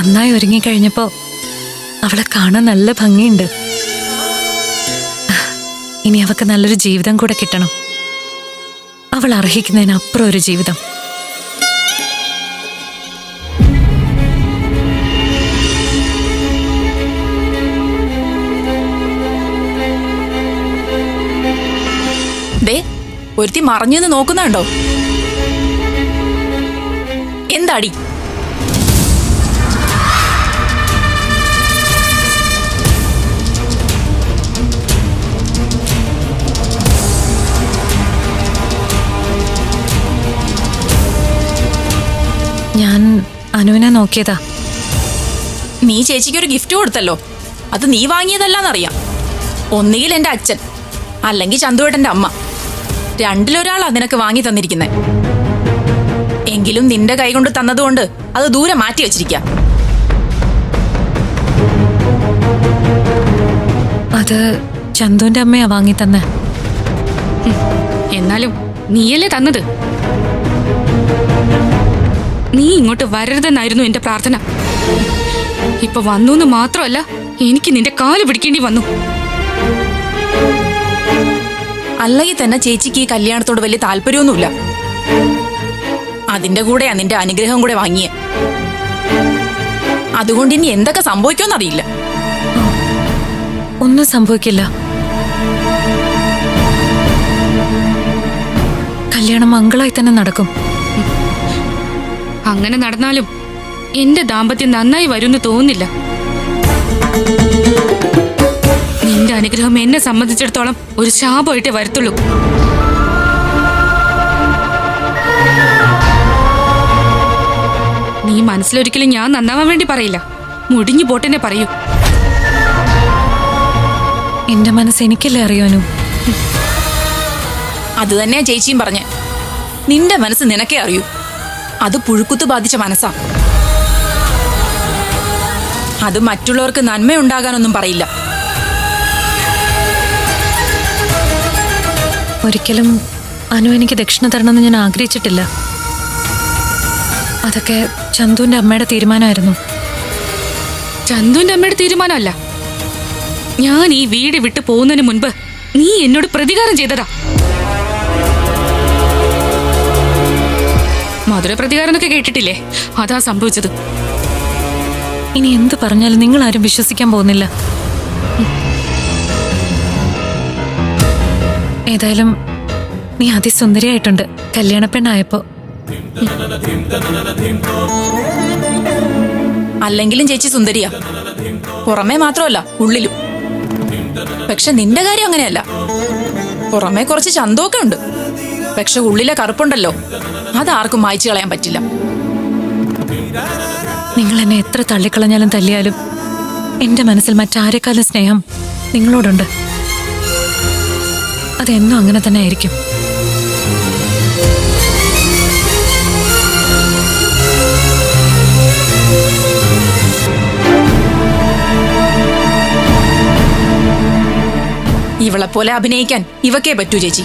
നന്നായി ഒരുങ്ങിക്കഴിഞ്ഞപ്പോ അവളെ കാണാൻ നല്ല ഭംഗിയുണ്ട്. ഇനി അവക്ക് നല്ലൊരു ജീവിതം കൂടെ കിട്ടണം. അവൾ അർഹിക്കുന്നതിനപ്പുറം ഒരു ജീവിതം. ദേ ഒരുത്തി മറഞ്ഞെന്ന് നോക്കുന്നുണ്ടോ? എന്താടി? അനുവിനെ നോക്കിയതാ. നീ ചേച്ചിക്ക് ഒരു ഗിഫ്റ്റ് കൊടുത്തല്ലോ. അത് നീ വാങ്ങിയതല്ലാന്നറിയാം. ഒന്നുകിൽ എന്റെ അച്ഛൻ അല്ലെങ്കിൽ ചന്തുവേട്ടന്റെ അമ്മ. രണ്ടിലൊരാളാ നിനക്ക് വാങ്ങി തന്നിരിക്കുന്നെ. എങ്കിലും നിന്റെ കൈകൊണ്ട് തന്നതുകൊണ്ട് അത് ദൂരെ മാറ്റി വെച്ചിരിക്ക. അത് ചന്തുവിന്റെ അമ്മയാ വാങ്ങി തന്നെ. എന്നാലും നീയല്ലേ തന്നത്? നീ ഇങ്ങോട്ട് വരരുതെന്നായിരുന്നു എന്റെ പ്രാർത്ഥന. ഇപ്പൊ വന്നു എന്ന് മാത്രമല്ല എനിക്ക് നിന്റെ കാൽ പിടിക്കേണ്ടി വന്നു. അല്ലെങ്കിൽ തന്നെ ചേച്ചിക്ക് ഈ കല്യാണത്തോട് വലിയ താല്പര്യമൊന്നുമില്ല. അതിന്റെ കൂടെയാ നിന്റെ അനുഗ്രഹം കൂടെ വാങ്ങിയ. അതുകൊണ്ട് ഇനി എന്തൊക്കെ സംഭവിക്കുമെന്നറിയില്ല ഒന്നും സംഭവിക്കില്ല. കല്യാണം മംഗളായി തന്നെ നടക്കും. അങ്ങനെ നടന്നാലും എന്റെ ദാമ്പത്യം നന്നായി വരുമെന്ന് തോന്നുന്നില്ല. നിന്റെ അനുഗ്രഹം എന്നെ സംബന്ധിച്ചിടത്തോളം ഒരു ശാപമായിട്ടേ വരത്തുള്ളൂ. നീ മനസ്സിലൊരിക്കലും ഞാൻ നന്നാവാൻ വേണ്ടി പറയില്ല. മുടിഞ്ഞു പോട്ടെന്നെ പറയൂ. എന്റെ മനസ്സ് എനിക്കല്ലേ അറിയാനു? അത് തന്നെയാ ചേച്ചിയും പറഞ്ഞേ. നിന്റെ മനസ്സ് നിനക്കേ അറിയൂ. അത് പുഴുക്കുത്ത് ബാധിച്ച മനസ്സാ. അത് മറ്റുള്ളവർക്ക് നന്മയുണ്ടാകാനൊന്നും പറയില്ല. ഒരിക്കലും അനു എനിക്ക് ദക്ഷിണ തരണമെന്ന് ഞാൻ ആഗ്രഹിച്ചിട്ടില്ല. അതൊക്കെ ചന്തുവിന്റെ അമ്മയുടെ തീരുമാനമായിരുന്നു. ചന്തുവിന്റെ അമ്മയുടെ തീരുമാനമല്ല. ഞാൻ ഈ വീട് വിട്ടു പോകുന്നതിന് മുൻപ് നീ എന്നോട് പ്രതികാരം ചെയ്തതാ. മധുര പ്രതികാരം എന്നൊക്കെ കേട്ടിട്ടില്ലേ? അതാ സംഭവിച്ചത്. ഇനി എന്ത് പറഞ്ഞാലും നിങ്ങൾ ആരും വിശ്വസിക്കാൻ പോകുന്നില്ല. ഏതായാലും നീ അതിസുന്ദരിയായിട്ടുണ്ട്. കല്യാണ പെണ്ണായപ്പോ. അല്ലെങ്കിലും ചേച്ചി സുന്ദരിയാ. പുറമേ മാത്രമല്ല ഉള്ളിലും. പക്ഷെ നിന്റെ കാര്യം അങ്ങനെയല്ല. പുറമേ കുറച്ച് ചന്തമൊക്കെ ഉണ്ട്. പക്ഷെ ഉള്ളിലെ കറുപ്പുണ്ടല്ലോ. അതാർക്കും മായ്ച്ചു കളയാൻ പറ്റില്ല. നിങ്ങൾ എന്നെ എത്ര തള്ളിക്കളഞ്ഞാലും തല്ലിയാലും എന്റെ മനസ്സിൽ മറ്റാരെക്കാളും സ്നേഹം നിങ്ങളോടുണ്ട്. അതെന്നും അങ്ങനെ തന്നെ ആയിരിക്കും. ഇവളെ പോലെ അഭിനയിക്കാൻ ഇവക്കേ പറ്റൂ ചേച്ചി.